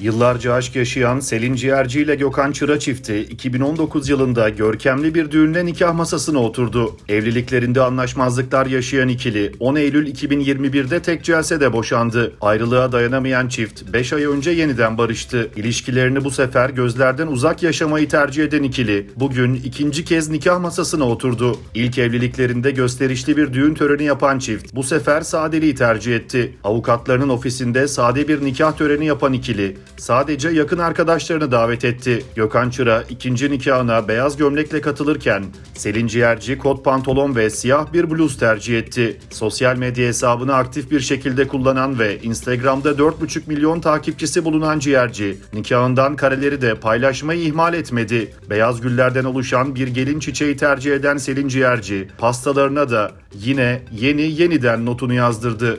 Yıllarca aşk yaşayan Selin Ciğerci ile Gökhan Çıra çifti 2019 yılında görkemli bir düğünle nikah masasına oturdu. Evliliklerinde anlaşmazlıklar yaşayan ikili 10 Eylül 2021'de tek celsede boşandı. Ayrılığa dayanamayan çift 5 ay önce yeniden barıştı. İlişkilerini bu sefer gözlerden uzak yaşamayı tercih eden ikili bugün ikinci kez nikah masasına oturdu. İlk evliliklerinde gösterişli bir düğün töreni yapan çift bu sefer sadeliği tercih etti. Avukatlarının ofisinde sade bir nikah töreni yapan ikili sadece yakın arkadaşlarını davet etti. Gökhan Çıra ikinci nikahına beyaz gömlekle katılırken Selin Ciğerci kot pantolon ve siyah bir bluz tercih etti. Sosyal medya hesabını aktif bir şekilde kullanan ve Instagram'da 4,5 milyon takipçisi bulunan Ciğerci, nikahından kareleri de paylaşmayı ihmal etmedi. Beyaz güllerden oluşan bir gelin çiçeği tercih eden Selin Ciğerci, pastalarına da yine yeni yeniden notunu yazdırdı.